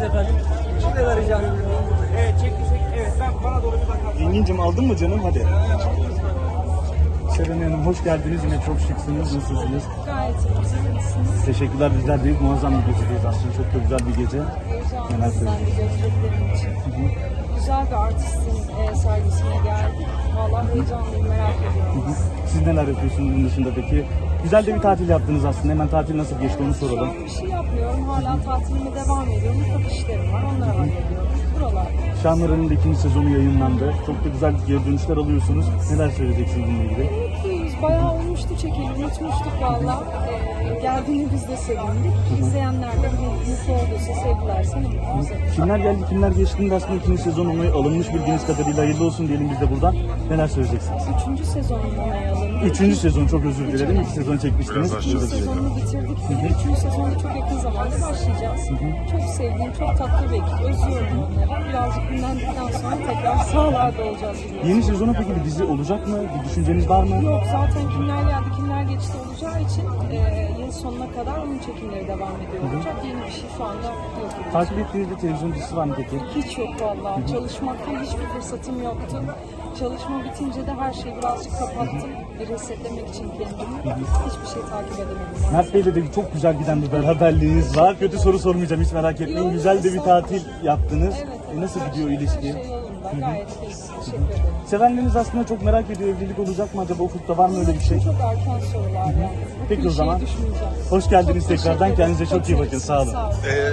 vereceğiz efendim. Şimdi vereceğim. Evet çekmişek. Evet sen bana doğru bir bakar. Yengincim aldın mı canım? Hadi. Şeren Hanım hoş geldiniz. Yine çok şıksınız. Nasılsınız? Gayet iyi. Teşekkürler. Bizler büyük muazzam bir gecedeyiz aslında. Çok da güzel bir gece. Heyecanlı sizden bir gözlüklerim için. Güzel bir artistin e, sergisine geldik. Valla heyecanlıyım. Merak ediyorum. Hı hı. Siz neler yapıyorsunuz bunun dışında peki? Güzel de bir tatil yaptınız aslında. Hemen tatil nasıl geçti onu Şu soralım. an bir şey yapmıyorum. Hala tatilime devam ediyorum. Şanlıurfa'nın ikinci sezonu yayınlandı. Çok da güzel geri dönüşler alıyorsunuz. Neler söyleyeceksiniz bununla ilgili? Bayağı olmuştu çekeli. Unutmuştuk valla. E, geldiğini biz de sevindik. İzleyenler de mutlu olduysa, sevdilerse ne mutlu bize. Kimler geldi kimler geçtiğinde aslında ikinci sezon onayı alınmış bildiğiniz kadarıyla hayırlı olsun diyelim biz de buradan. Neler söyleyeceksiniz? Üçüncü sezonun onayı alındı. Üçüncü sezon çok özür dilerim. İki sezon çekmiştiniz. İkinci sezonunu bitirdik. Üçüncü sezonda çok yakın zamanda başlayacağız. Çok sevdiğim, çok tatlı bir ekip. Özlüyorum onları. Birazcık dinlendikten sonra tekrar sahalarda olacağız. Yeni sezona peki bir dizi olacak mı? Bir düşünceniz var mı? Yok zaten kimler geldi kimler geçti olacağı için e, yıl sonuna kadar onun çekimleri devam ediyor olacak. Yeni bir şey şu anda yok. Takip ettiğiniz bir televizyon dizisi var mı peki? Hiç yok vallahi. Çalışmaktan hiçbir fırsatım yoktu. Çalışma bitince de her şeyi birazcık kapattım. Bir resetlemek için kendimi. Hiçbir şey takip edemedim. Mert Bey'le de çok güzel giden bir beraberliğiniz var. Kötü soru sormayacağım hiç merak etmeyin. Yok, Güzel de bir sağ- tatil yaptınız. Evet, E. Nasıl gidiyor şey- ilişki? Her şey yolunda. Gayet iyi. Teşekkür ederim. Sevenleriniz aslında çok merak ediyor evlilik olacak mı acaba ufukta var mı öyle bir şey? Çok erken sorular yani. Peki o klişeyi zaman. Hoş geldiniz tekrardan. Kendinize çok iyi bakın. Sağ olun. Sağ olun. Ee,